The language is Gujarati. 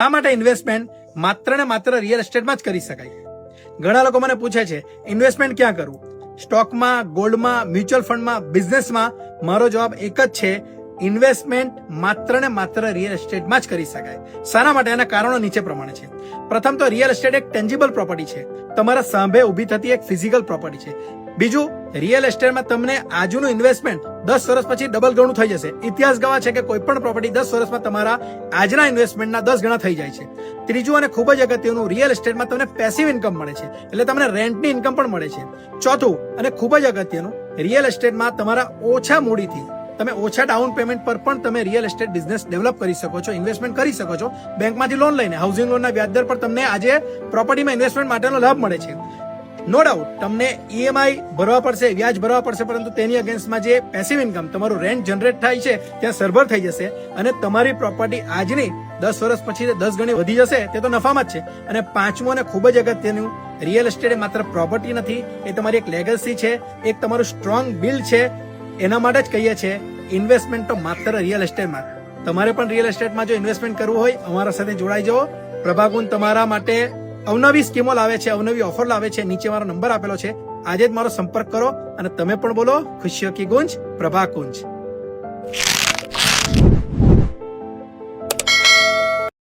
શા માટે ઇન્વેસ્ટમેન્ટ માત્ર ને માત્ર રિયલ એસ્ટેટમાં જ કરી શકાય. ઘણા લોકો મને પૂછે છે ઇન્વેસ્ટમેન્ટ ક્યાં કરવું સ્ટોકમાં, ગોલ્ડમાં, મ્યુચ્યુઅલ ફંડમાં, બિઝનેસમાં? મારો જવાબ એક જ છે ઇન્વેસ્ટમેન્ટ માત્ર ને માત્ર રિયલ એસ્ટેટમાં જ કરી શકાય. શાના માટે એના કારણો નીચે પ્રમાણે છે. પ્રથમ તો રિયલ એસ્ટેટ એક ટેન્જિબલ પ્રોપર્ટી છે. તમારા સાંભે ઊભી થતી એક ફિઝિકલ પ્રોપર્ટી છે. બીજું રિયલ એસ્ટેટમાં તમને આજુનું ઇન્વેસ્ટમેન્ટ દસ વર્ષ પછી ડબલ ગણું થઈ જશે. ઇતિહાસ ગવા છે કે કોઈ પણ પ્રોપર્ટી દસ વર્ષમાં તમારા આજના ઇન્વેસ્ટમેન્ટના દસ ગણા થઈ જાય છે. ત્રીજું અને ખૂબ જ અગત્યનું રિયલ એસ્ટેટમાં તમને પેસિવ ઇન્કમ મળે છે. એટલે તમને રેન્ટની ઇન્કમ પણ મળે છે. ચોથું અને ખૂબ જ અગત્યનું રિયલ એસ્ટેટમાં તમારા ઓછા મૂડીથી, તમે ઓછા ડાઉન પેમેન્ટ પર પણ તમે રિયલ એસ્ટેટ બિઝનેસ ડેવલપ કરી શકો છો ઇન્વેસ્ટમેન્ટ કરી શકો છો. બેંકમાંથી લોન લઈને હાઉસિંગ લોનના વ્યાજદર પર તમને આજે પ્રોપર્ટીમાં ઇન્વેસ્ટમેન્ટ માટેનો લાભ મળે છે. નો ડાઉટ તમને ઈએમઆઈ ભરવા પડશે, વ્યાજ ભરવા પડશે, પરંતુ તેની અગેન્સ્ટમાં જે પેસિવ ઇન્કમ તમારું રેન્ટ જનરેટ થાય છે, ત્યાં સર્વર થઈ જશે અને તમારી પ્રોપર્ટી આજની દસ વર્ષ પછી દસ ગણી વધી જશે, તે તો નફામાં જ છે. અને પાંચમું અને ખૂબ જ અગત્યનું રિયલ એસ્ટેટ એ માત્ર પ્રોપર્ટી નથી, એ તમારી એક લેગસી છે, એક તમારું સ્ટ્રોંગ બિલ છે. એના માટે જ કહીએ છીએ ઇન્વેસ્ટમેન્ટ તો માત્ર રિયલ એસ્ટેટમાં તમારે પણ રિયલ એસ્ટેટમાં જો ઇન્વેસ્ટમેન્ટ કરવું હોય, અમારા સાથે જોડાઈ જાઓ. પ્રભાકુંજ તમારા માટે અવનવી સ્કીમો લાવે છે, અવનવી ઓફર લાવે છે, નીચે મારો નંબર આપેલો છે. આજે જ મારો સંપર્ક કરો અને તમે પણ બોલો ખુશીઓ કી ગુંજ પ્રભાકુંજ